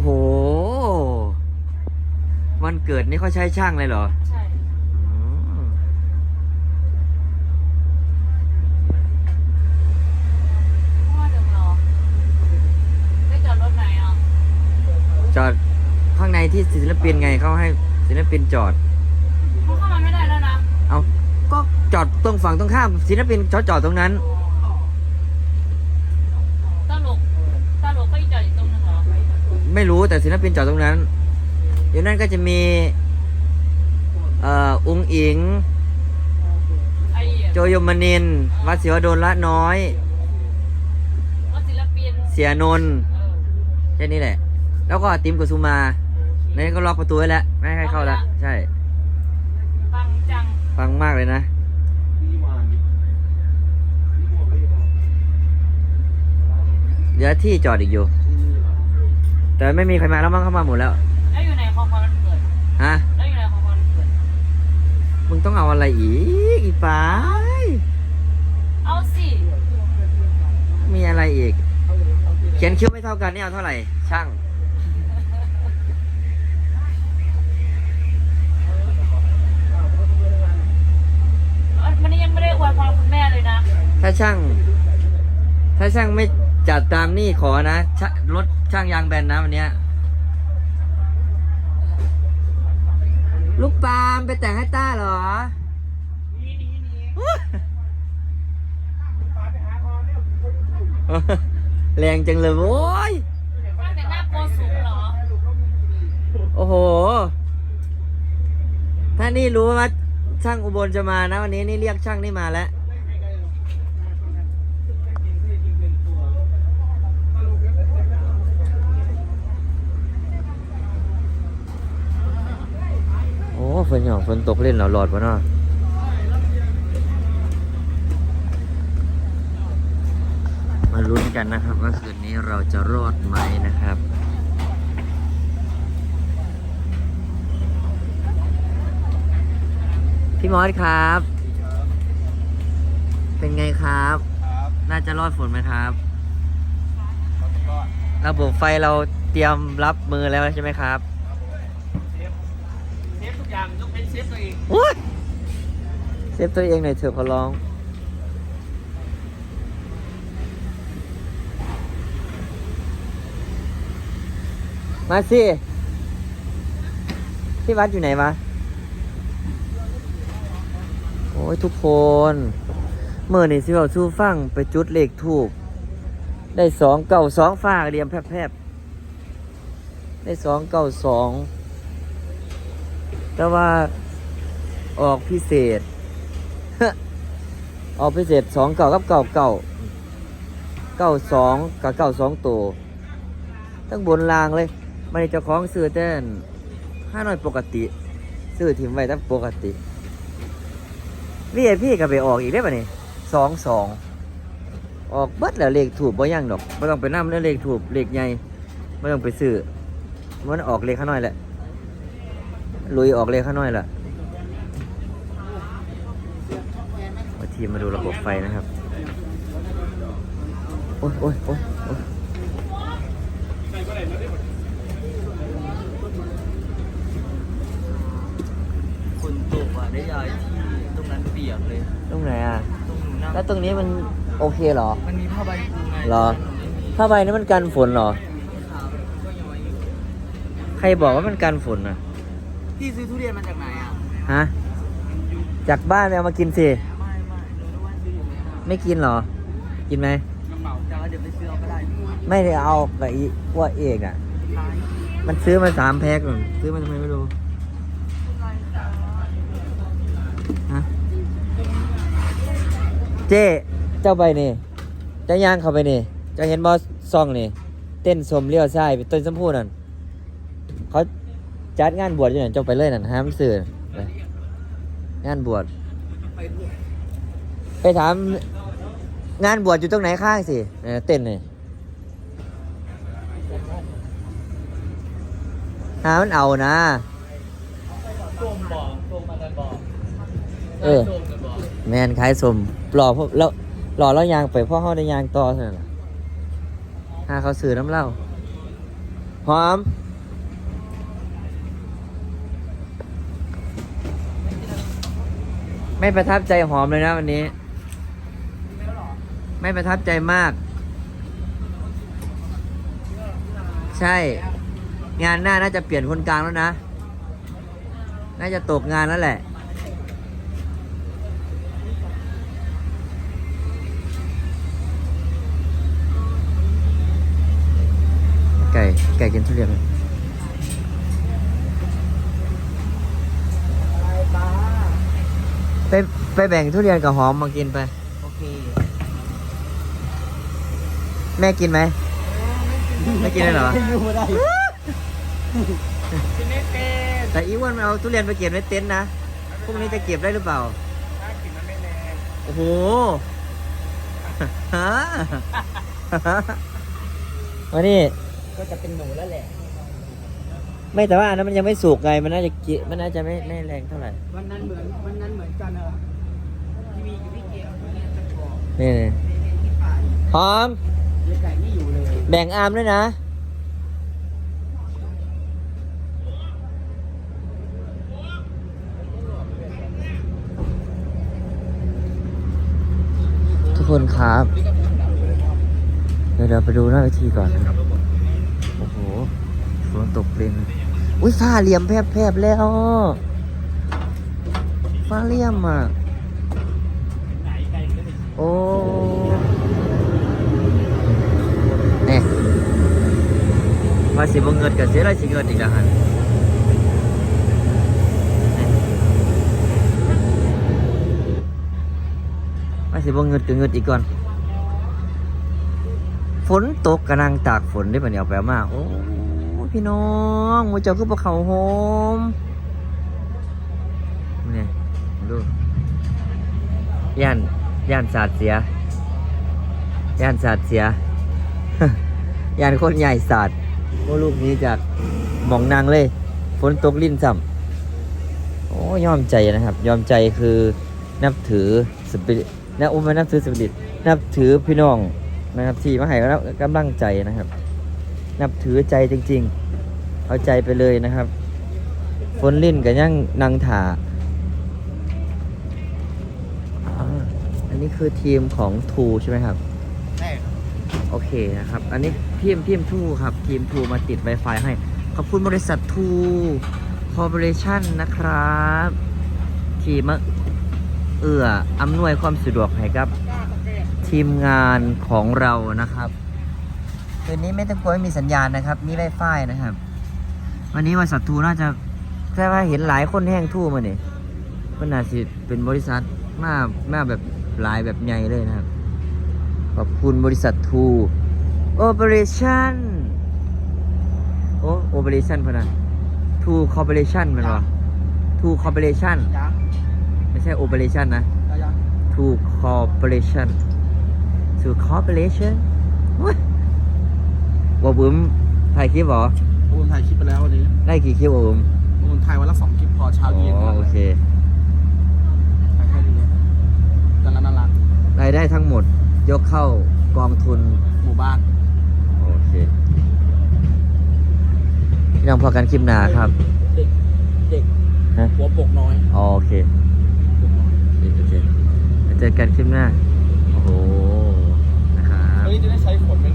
อ้โห วันเกิดนี่เขาใช้ช่างเลยเหรอ ใช่อืมพ่อเดิมเหรอได้จอดรถไหนอะจอดข้างในที่ศิลปินไงเขาให้ศิลปินจอด เขาเข้ามาไม่ได้แล้วนะ เอาก็จอดตรงฝั่งตรงข้ามศิลปินจอดจอดตรงนั้นตลกตลกก็จอดอยู่ตรงนึงเหรอ ไม่รู้แต่ศิลปินจอดตรงนั้น อยู่นั่นก็จะมี เอ่ออุงอิง โจยมนิน วัดศิวดลละน้อยศิลปินเสียนนท์แค่นี้แหละ แล้วก็ติมกุสุมาในนก็ล็อกประตูไว้แล้ว ไม่ให้เข้าแล้วใช่ ฟังจัง ฟังมากเลยนะเหลือที่จอดอีกอยู่ แต่ไม่มีใครมาแล้วมั้งเข้ามาหมดแล้ว แล้วอยู่ไหนของความมันเกิดฮะ แล้วอยู่ไหนของความมันเกิด มึงต้องเอาอะไรอีกอีป้ายเอาสิมีอะไรอีก เขียนคิ้วไม่เท่ากันนี่เอาเท่าไหร่ ช่าง มันยังไม่ได้อวยพรคุณแม่เลยนะ ถ้าช่าง ถ้าช่างไม่ จัดตามนี่ขอนะชรถช่างยางแบนนะวันเนี้ยลูกปาล์มไปแต่งให้ต้าเหรอ แรงจังเลยโว้ยช่าแต่งหน้าโกสูงเหรอ โอ้โห ถ้านี่รู้ว่าช่างอุบลจะมานะวันนี้นี่เรียกช่างนี่มาแล้ว โอ้ ฝนหยอกฝนตกเล่นเรอหลอดวะเนาะมาลุ้นกันนะครับว่าคืนนี้เราจะรอดไหมนะครับพี่มอสครับ เป็นไงครับ น่าจะรอดฝนไหมครับ ระบบไฟเราเตรียมรับมือแล้วใช่ไหมครับ ฟตัวเองอุ๊ยเซฟตัวเองหน่อยเถอะขอร้อง มาสิที่วัดอยู่ไหนวะ โอ้ยทุกคนเมื่อนี่สิเราสู้ฟังไปจุดเลขทูบได้สองเก้าสองฟ้าเรียมแพบๆ ได้สองเก้าสองแต่ว่า ออกพิเศษ ออกพิเศษสองเก่ากับเก่าเก่าเก้าสองกับเก้าสองตัวตั้งบนรางเลยมันเจ้าของซื้อเต้นห้าหน่อยปกติ ซื้อถิ่มไว้ตั้งปกติวีไอพี่ก็ไปออกอีกได้ป่ะนี่สองสองออกเบิดแล้วเลขถูกบ่ยังดอกไม่ต้องไปนั่แล้วเลขถูกเลขใหญ่ไม่ต้องไปซื้อมันออกเลขข้างน้อยแหละลุยออกเลยข้างน้อยแหละมา ทีมมาดูระบบไฟนะครับ โอ้ยโอ้ยโอ้ยโอ้ยคนตกอะได้ยายที่ตรงนั้นเปียกเลย ตรงไหนอะ ตรงหนูนั่งแล้วตรงนี้มันโอเคเหรอ มันมีผ้าใบปูไงเหรอ ผ้าใบนี่มันกันฝนเหรอ ใครบอกว่ามันกันฝนอะ พี่ซื้อทุเรียนมาจากไหนอะ ฮะ จากบ้านไปเอามากินสิ ไม่กินเหรอ กินไหมกระเป๋าแต่ว่าเดี๋ยวไปซื้อเอาก็ได้ไม่ได้เอากับอีพวกเอกอะมันซื้อมาสามแพ็คหนุนซื้อมาทำไมไม่รู้ฮะเจ๊เจ้าไปนี่เจ้าย่างเข้าไปนี่เจ้าเห็นบอสซองนี่ เต้นสมเลี้ยวซ้ายไปต้นสมพูนั่นเขาจัดงานบวชอยู่นั่นเจ้าไปเลยนั่นห้ามสื่อไปงานบวชไปด้วยไปถาม งานบวชอยู่ตรงไหนข้างสิเออเต้นนี่หามันเอานะโจมบ่อโจมมากันบ่อเออโจมกันบ่อแมนขายสมหล่อพวกแล้วหล่อแล้วยางไปพ่อเขาได้ยางต่อเท่านั้นล่ะหาเขาซื้อน้ำเหล้าหหอม ไม่ประทับใจหอมเลยนะวันนี้ ไม่ประทับใจมาก ใช่ งานหน้าน่าจะเปลี่ยนคนกลางแล้วนะ น่าจะตกงานแล้วแหละ ไก่ ไก่กินทุเรียนไปไปแบ่งทุเรียนกับหอมมากินไป โอเค แม่กินไหมไม่กินเลยเหรอไม่รู้ได้กินไม่เป็นแต่อีอ้วนมันเอาทุเรียนไปเก็บในเต็นท์นะพรุ่งนี้จะเก็บได้หรือเปล่าถ้ากินมันไม่แรงโอ้โหฮะมานี่ก็จะเป็นหนูแล้วแหละไม่แต่ว่าอันนั้นมันยังไม่สุกไงมันน่าจะกิมันน่าจะไม่ไม่แรงเท่าไหร่วันนั้นเหมือนวันนั้นเหมือนกันเหรอที่มีอยู่ที่เกียวที่เนี่ยจะบอกนี่นี่ที่ป่าหอม แบ่งอามด้วยนะ ทุกคนครับ เดี๋ยวเราไปดูหน้าเวทีก่อนนะครับโอ้โหฝนตกเปรินอุ้ยฟ้าเหลี่ยมแพบๆแล้วฟ้าเหลี่ยมอะ โอ้เนี่ย มาสิบเงินกับเสียไรสิเงินอีกแล้วฮะมาสิบเงินกับเงินอีกก่อน ฝนตกกำลังตากฝนได้ปะเนี่ยเอาแปลมาโอ้พี่น้องหมูเจ้าคือปลาเขาโฮมเนี่ยดูย่านย่านสาดเสียย่านสาดเสียย่านคนใหญ่สาด โอ้ลูกนี้จากหมองนางเลยฝนตกลิ้นซ้ำโอ้ยอมใจนะครับ ยอมใจคือนับถือสปิริตนะอุ้มมานับถือสปิริตนับถือพี่น้องนะครับที่มาให้กำลังใจนะครับ นับถือใจจริง ๆ เอาใจไปเลยนะครับฝนลิ้นกับยังนางถาอ่าอันนี้คือทีมของทูใช่ไหมครับ โอเคนะครับ อันนี้พี่เอ็มพี่เอ็มทูครับ ทีมทูมาติด Wi-Fi ให้ ขอบคุณบริษัททูคอร์ปอเรชั่นนะครับ ที่มาเอื้ออำนวยความสะดวกให้กับทีมงานของเรานะครับคืนนี้ไม่ต้องกลัวไม่มีสัญญาณนะครับ มี Wi-Fi นะครับ วันนี้บริษัททูน่าจะแค่ว่าเห็นหลายคนแห้งทูมาเนี่ยมันน่าสิเป็นบริษัทมามาแบบหลายแบบใหญ่เลยนะครับ ขอบคุณบริษัททูโอเปอเรชั่นโอ้โอเปอเรชั่นพะนะทูคอร์ปอเรชั่นมันวะทูคอร์ปอเรชั่นยังไม่ใช่โอเปอเรชั่นนะยังทูคอร์ปอเรชั่นทูคอร์ปอเรชั่นว่าบุ้มถ่ายคลิปเหรอโอนถ่ายคลิปไปแล้ววันนี้ ได้กี่คลิปวะบุ้มโอนถ่ายวันละสองคลิปพอเช้าอ๋เย็นอโอเคถ่ายแค่นี้แต่ละน่ารักรายได้ทั้งหมด ยกเข้ากองทุนหมู่บ้าน โอเคพี่น้องพอกันคลิปนาครับ เด็กเด็กหัวปกน้อยโอเคโอเคเจอกันคลิปหน้า โอ้โห นะครับนี้จะได้ใช้ขนไหม